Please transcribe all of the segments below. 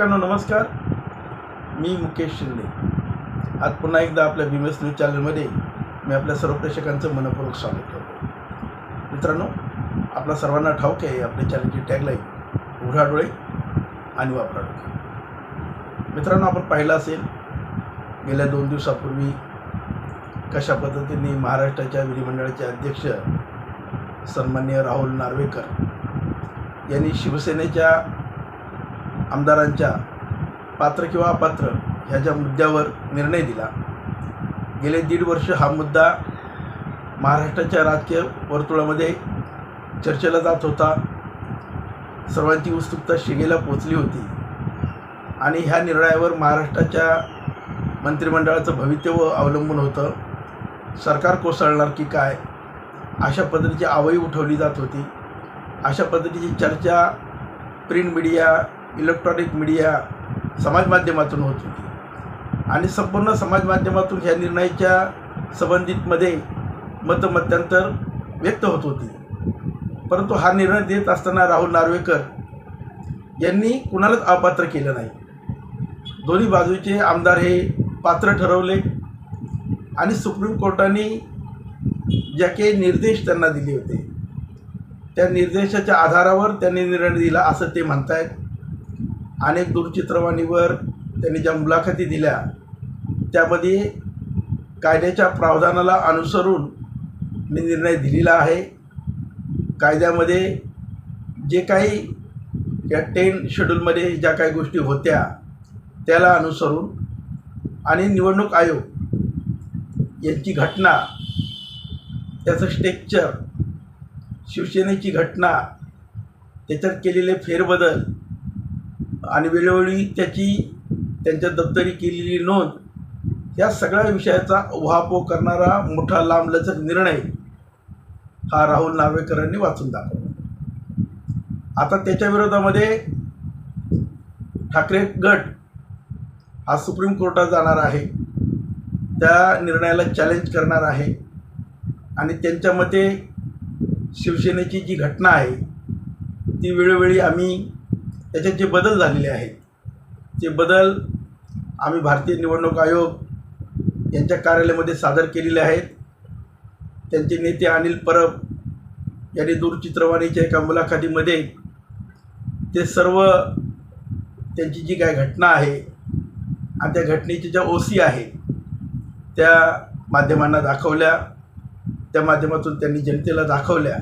प्रेक्षकांनो नमस्कार. मी मुकेश शिंदे. आज पुन्हा एकदा आपल्या भीमेस न्यूज चॅनलमध्ये मी आपल्या सर्व प्रेक्षकांचं मनपूर्वक स्वागत करतो. मित्रांनो आपल्या सर्वांना ठाऊक आहे आपल्या चॅनलची टॅगलाईन उघडा डोळे आणि वापरा डोळे मित्रांनो आपण पाहिलं असेल गेल्या दोन दिवसापूर्वी कशा पद्धतीने महाराष्ट्राच्या विधिमंडळाचे अध्यक्ष सन्मान्य राहुल नार्वेकर यांनी शिवसेनेच्या आमदारांच्या पात्र किंवा अपात्र ह्याच्या मुद्द्यावर निर्णय दिला गेले दीड वर्ष हा मुद्दा महाराष्ट्राच्या राजकीय वर्तुळामध्ये चर्चेला जात होता. सर्वांची उत्सुकता शिगेला पोचली होती. आणि ह्या निर्णयावर महाराष्ट्राच्या मंत्रिमंडळाचं भवितव्य अवलंबून होतं. सरकार कोसळणार की काय अशा पद्धतीची आवई उठवली जात होती. अशा पद्धतीची चर्चा प्रिंट मीडिया इलेक्ट्रॉनिक मीडिया समाजमाध्यमातून होत होती. आणि संपूर्ण समाजमाध्यमातून ह्या निर्णयाच्या संबंधितमध्ये मतमत्यांतर व्यक्त होत होती. परंतु हा निर्णय देत असताना राहुल नार्वेकर यांनी कुणालाच अपात्र केलं नाही. दोन्ही बाजूचे आमदार हे पात्र ठरवले आणि सुप्रीम कोर्टाने ज्या काही निर्देश त्यांना दिले होते त्या निर्देशाच्या आधारावर त्यांनी निर्णय दिला असं ते म्हणतायत. अनेक दूरचित्रवाणीवर त्यांनी ज्या मुलाखती दिल्या त्यामध्ये कायद्याच्या प्रावधानाला अनुसरून मी निर्णय दिलेला आहे. कायद्यामध्ये जे काही या टेन शेड्यूलमध्ये ज्या काही गोष्टी होत्या त्याला अनुसरून आणि निवडणूक आयोग यांची घटना त्याचं स्ट्रेक्चर शिवसेनेची घटना त्याच्यात केलेले फेरबदल आणि वेळोवेळी त्याची त्यांच्या दप्तरी केलेली नोंद या सगळ्या विषयाचा उहापोह करणारा मोठा लांबलचक निर्णय हा राहुल नार्वेकरांनी वाचून दाखवला. आता त्याच्या विरोधामध्ये ठाकरे गट हा सुप्रीम कोर्टात जाणार आहे. त्या निर्णयाला चॅलेंज करणार आहे. आणि त्यांच्या मते शिवसेनेची जी घटना आहे ती वेळोवेळी आम्ही त्याच्यात जे बदल झालेले आहेत ते बदल आम्ही भारतीय निवडणूक आयोग यांच्या कार्यालयामध्ये सादर केलेले आहेत. त्यांचे नेते अनिल परब यांनी दूरचित्रवाणीच्या एका मुलाखतीमध्ये ते सर्व त्यांची जी काय घटना आहे आणि त्या घटनेची ज्या ओसी आहे त्या माध्यमांना दाखवल्या. त्या माध्यमातून त्यांनी जनतेला दाखवल्या.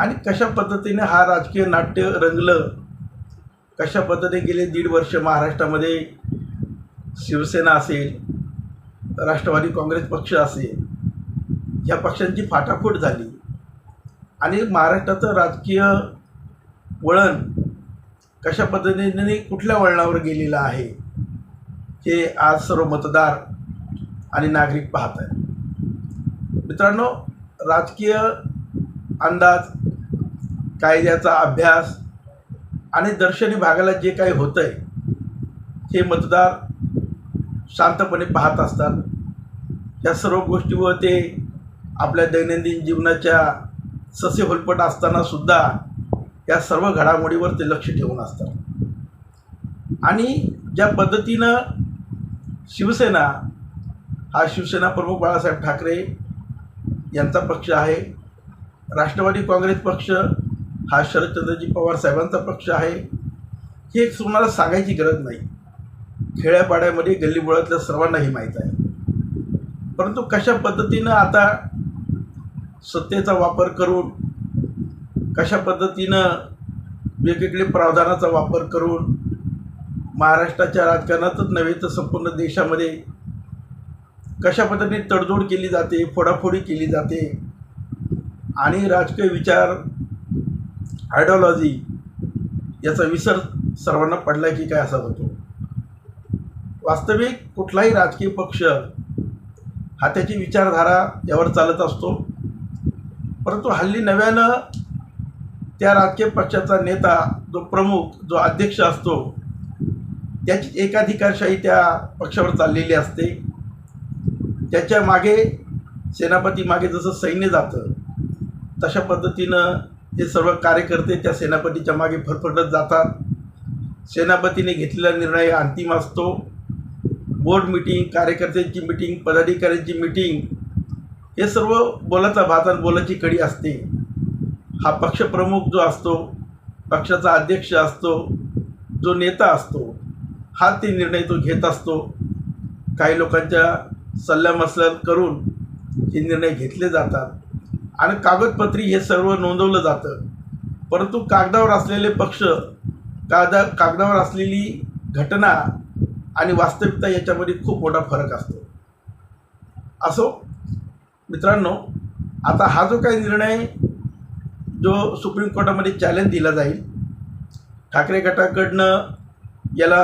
आणि कशा पद्धतीने हा राजकीय नाट्य रंगलं कशा पद्धतीने गेले? दीड वर्ष महाराष्ट्रामध्ये शिवसेना असेल राष्ट्रवादी काँग्रेस पक्ष असेल या पक्षांची फाटाफूट झाली. आणि महाराष्ट्राचं राजकीय वळण कशा पद्धतीने कुठल्या वळणावर गेलेलं आहे हे आज सर्व मतदार आणि नागरिक पाहत आहेत मित्रांनो राजकीय अंदाज कायद्याचा अभ्यास आणि दर्शनी भागाला जे काही होतं आहे हे मतदार शांतपणे पाहत असतात. या सर्व गोष्टीवर ते आपल्या दैनंदिन जीवनाच्या ससे होलपट असतानासुद्धा या सर्व घडामोडीवर ते लक्ष ठेवून असतात. आणि ज्या पद्धतीनं शिवसेना हा शिवसेना प्रमुख बाळासाहेब ठाकरे यांचा पक्ष आहे राष्ट्रवादी काँग्रेस पक्ष हा शरदचंद्रजी पवार साहेबांचा पक्ष आहे. हे एक तुम्हाला सांगायची गरज नाही. खेड्यापाड्यामध्ये गल्लीबोळातल्या सर्वांनाही माहीत आहे. परंतु कशा पद्धतीनं आता सत्तेचा वापर करून कशा पद्धतीनं वेगवेगळे प्रावधानाचा वापर करून महाराष्ट्राच्या राजकारणातच नव्हे तर संपूर्ण देशामध्ये कशा पद्धतीने तडजोड केली जाते फोडाफोडी केली जाते आणि राजकीय विचार आयडिओलॉजी याचा विसर सर्वांना पडला की काय असा होतो. वास्तविक कुठलाही राजकीय पक्ष हा त्याची विचारधारा यावर चालत असतो. परंतु हल्ली नव्यानं त्या राजकीय पक्षाचा नेता जो प्रमुख जो अध्यक्ष असतो त्याची एकाधिकारशाही त्या पक्षावर चाललेली असते. त्याच्यामागे सेनापती मागे जसं सैन्य जातं तशा पद्धतीनं हे सर्व कार्यकर्ते त्या सेनापतीच्या मागे फरफटत जातात. सेनापतीने घेतलेला निर्णय अंतिम असतो. बोर्ड मिटिंग कार्यकर्त्यांची मिटिंग पदाधिकाऱ्यांची मिटिंग हे सर्व बोलाचा भात आणि बोलाची कडी असते. हा पक्षप्रमुख जो असतो पक्षाचा अध्यक्ष असतो जो नेता असतो हा ते निर्णय तो घेत असतो. काही लोकांच्या सल्लामसलत करून हे निर्णय घेतले जातात. आणि कागदपत्री हे सर्व नोंदवलं जातं. परंतु कागदावर असलेले पक्ष कागदा कागदावर असलेली घटना आणि वास्तविकता याच्यामध्ये खूप मोठा फरक असतो. असो मित्रांनो आता हा जो काही निर्णय जो सुप्रीम कोर्टामध्ये चॅलेंज दिला जाईल ठाकरे गटाकडनं याला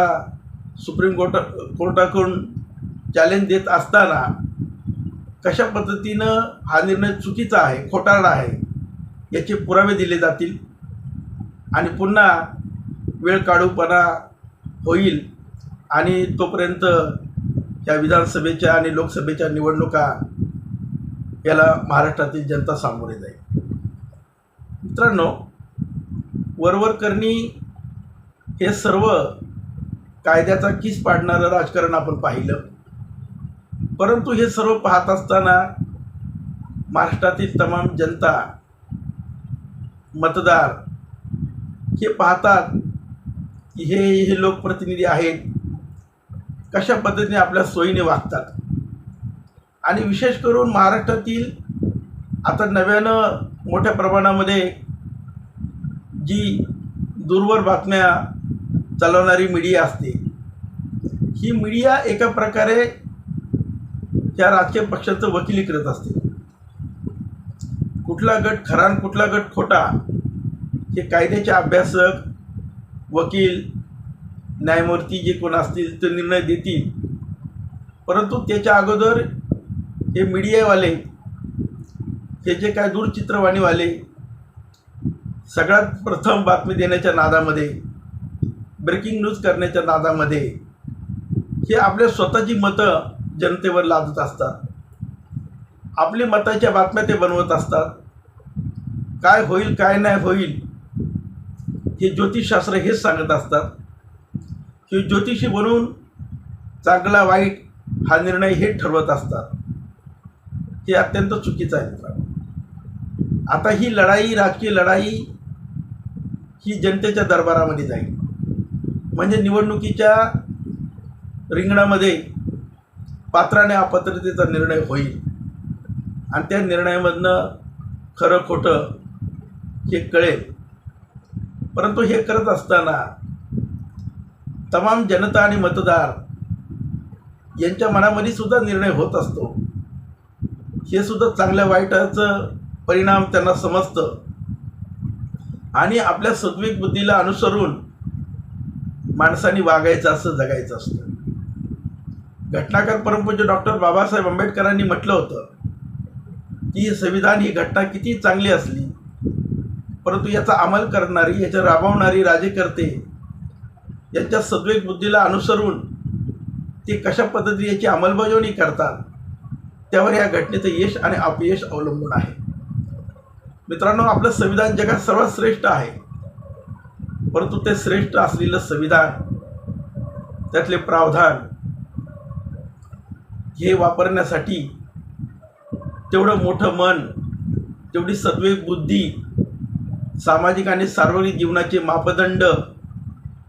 सुप्रीम कोर्ट कोर्टाकडून चॅलेंज देत असताना कशा पद्धतीनं हा निर्णय चुकीचा आहे खोटारडा आहे याचे पुरावे दिले जातील आणि पुन्हा वेळ काढूपणा होईल आणि तोपर्यंत या विधानसभेच्या आणि लोकसभेच्या निवडणुका याला महाराष्ट्रातील जनता सामोरे जाईल. मित्रांनो वरवर करणी हे सर्व कायद्याचा किस पाडणारं राजकारण आपण पाहिलं. परंतु हे सर्व पाहत असताना महाराष्ट्रातील तमाम जनता मतदार हे पाहतात की हे हे लोकप्रतिनिधी आहेत. कशा पद्धतीने आपल्या सोयीने वागतात? आणि विशेष करून महाराष्ट्रातील आता नव्यानं मोठ्या प्रमाणामध्ये जी दूरवर बातम्या चालवणारी मीडिया असते. ही मीडिया एका प्रकारे त्या राजकीय पक्षाचं वकिली करत असते कुठला गट खरा आणि कुठला गट खोटा हे कायद्याचे अभ्यासक वकील न्यायमूर्ती जे कोण असतील ते निर्णय देतील. परंतु त्याच्या अगोदर हे मीडियावाले हे जे काय दूरचित्रवाणीवाले सगळ्यात प्रथम बातमी देण्याच्या नादामध्ये ब्रेकिंग न्यूज करण्याच्या नादामध्ये हे आपल्या स्वतःची मतं जनतेवर लादत असतात. आपली मताच्या बातम्या ते बनवत असतात. काय होईल काय नाही होईल हे ज्योतिषशास्त्र हेच सांगत असतात. की ज्योतिषी बनून चांगला वाईट हा निर्णय हे ठरवत असतात. हे अत्यंत चुकीचं आहे मित्रांनो. आता ही लढाई राजकीय लढाई ही जनतेच्या दरबारामध्ये जाईल. म्हणजे निवडणुकीच्या रिंगणामध्ये पात्राने अपात्रतेचा निर्णय होईल. आणि त्या निर्णयामधनं खरं खोटं हे कळेल. परंतु हे करत असताना तमाम जनता आणि मतदार यांच्या मनामध्ये सुद्धा निर्णय होत असतो. हे सुद्धा चांगल्या वाईटाचं परिणाम त्यांना समजतं. आणि आपल्या सद्विक बुद्धीला अनुसरून माणसाने वागायचं असं जगायचं असतं. घटनाकार परमपूज्य डॉक्टर बाबासाहेब आंबेडकरांनी म्हटलं होतं की संविधान ही घटना किती चांगली असली परंतु याचा अंमल करणारी याच्या राबवणारी राजेकर्ते यांच्या सद्वेग बुद्धीला अनुसरून ते कशा पद्धतीने याची अंमलबजावणी करतात त्यावर या घटनेचं यश आणि अपयश अवलंबून आहे. मित्रांनो आपलं संविधान जगात सर्वात श्रेष्ठ आहे. परंतु ते श्रेष्ठ असलेलं संविधान त्यातले प्रावधान हे वापरण्यासाठी तेवढं मोठं मन तेवढी सद्वेग बुद्धी सामाजिक आणि सार्वजनिक जीवनाचे मापदंड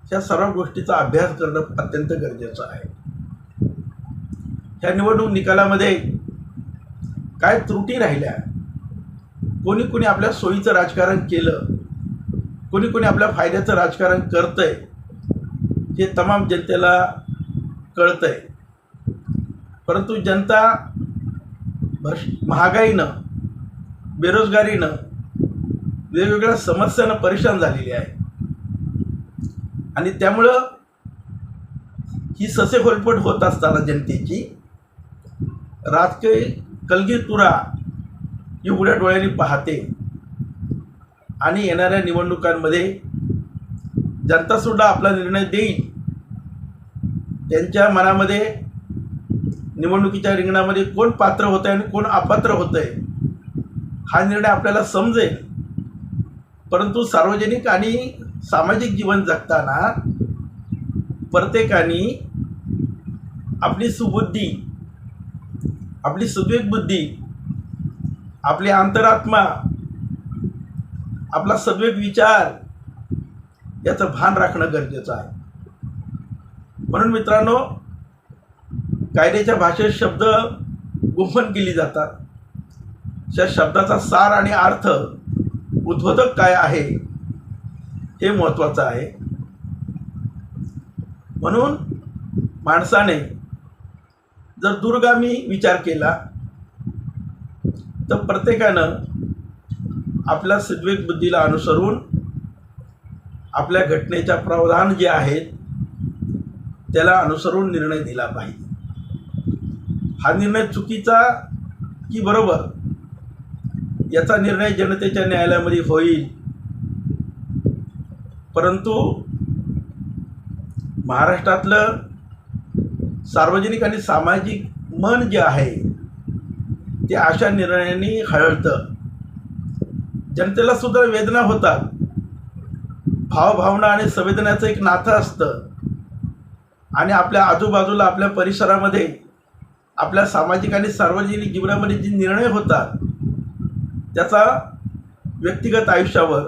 ह्या सर्व गोष्टीचा अभ्यास करणं अत्यंत गरजेचं आहे. ह्या निवडणूक निकालामध्ये काय त्रुटी राहिल्या? कोणी कोणी आपल्या सोयीचं राजकारण केलं? कोणी कोणी आपल्या फायद्याचं राजकारण करतंय? हे तमाम जनतेला कळतंय. परंतु जनता महागाईनं बेरोजगारीनं वेगवेगळ्या समस्यांना परेशान झालेली आहे. आणि त्यामुळं ही ससे होलपट होत असताना जनतेची राजकीय कलगीतुरा ही उघड्या डोळ्यांनी पाहते. आणि येणाऱ्या निवडणुकांमध्ये जनतासुद्धा आपला निर्णय देईल. त्यांच्या मनामध्ये निवडणुकीच्या रिंगणामध्ये कोण पात्र होतं आहे आणि कोण अपात्र होतं आहे हा निर्णय आपल्याला समजेल. परंतु सार्वजनिक आणि सामाजिक जीवन जगताना प्रत्येकाने आपली सुबुद्धी आपली सुदीक बुद्धी आपली अंतरात्मा आपला सद्वेग विचार याचं भान राखणं गरजेचं आहे. म्हणून मित्रांनो कायद्याच्या भाषेत शब्द गुंफन केली जातात. त्या शब्दाचा सार आणि अर्थ उद्बोधक काय आहे हे महत्त्वाचं आहे. म्हणून माणसाने जर दूरगामी विचार केला तर प्रत्येकानं आपल्या सद्वेग बुद्धीला अनुसरून आपल्या घटनेच्या प्रावधान जे आहेत त्याला अनुसरून निर्णय दिला पाहिजे. हा निर्णय चुकीचा की बरोबर? याचा निर्णय जनतेच्या न्यायालयामध्ये होईल. परंतु महाराष्ट्रातलं सार्वजनिक आणि सामाजिक मन जे आहे ते अशा निर्णयांनी हळळतं जनतेला सुद्धा वेदना होतात. भावभावना आणि संवेदनाचं एक नातं असतं. आणि आपल्या आजूबाजूला आपल्या परिसरामध्ये आपल्या सामाजिक आणि सार्वजनिक जीवनामध्ये जे निर्णय होतात त्याचा व्यक्तिगत आयुष्यावर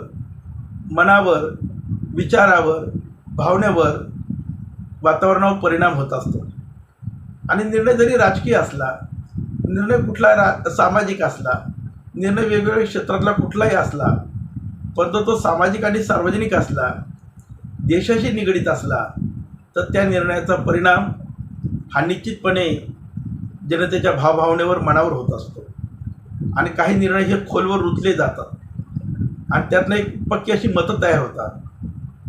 मनावर विचारावर भावनेवर वातावरणावर परिणाम होत असतो. आणि निर्णय जरी राजकीय असला निर्णय कुठला रा सामाजिक असला निर्णय वेगवेगळ्या क्षेत्रातला कुठलाही असला परंतु तो सामाजिक आणि सार्वजनिक असला देशाशी निगडीत असला तर त्या निर्णयाचा परिणाम हा निश्चितपणे जनतेच्या भावभावनेवर मनावर होत असतो. आणि काही निर्णय हे खोलवर रुतले जातात. आणि त्यातनं एक पक्की अशी मतं तयार होतात.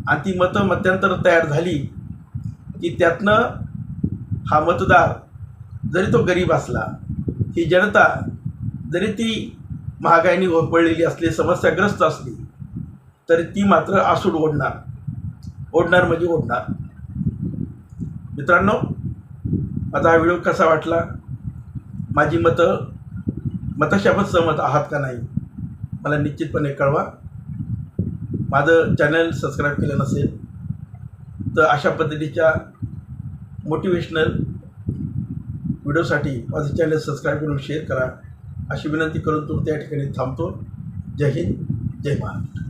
आणि ती मतं मध्यंतर तयार झाली की त्यातनं हा मतदार जरी तो गरीब असला ही जनता जरी ती महागाईने ओरपडलेली असली समस्याग्रस्त असली तरी ती मात्र आसूड ओढणार. ओढणार म्हणजे ओढणार. मित्रांनो माझा हा व्हिडिओ कसा वाटला? माझी मतं मताशापत सहमत आहात का नाही मला निश्चितपणे कळवा. माझं चॅनल सबस्क्राईब केलं नसेल तर अशा पद्धतीच्या मोटिवेशनल व्हिडिओसाठी माझं चॅनल सबस्क्राईब करून शेअर करा. अशी विनंती करून तो त्या ठिकाणी थांबतो. जय हिंद जय महाराष्ट्र.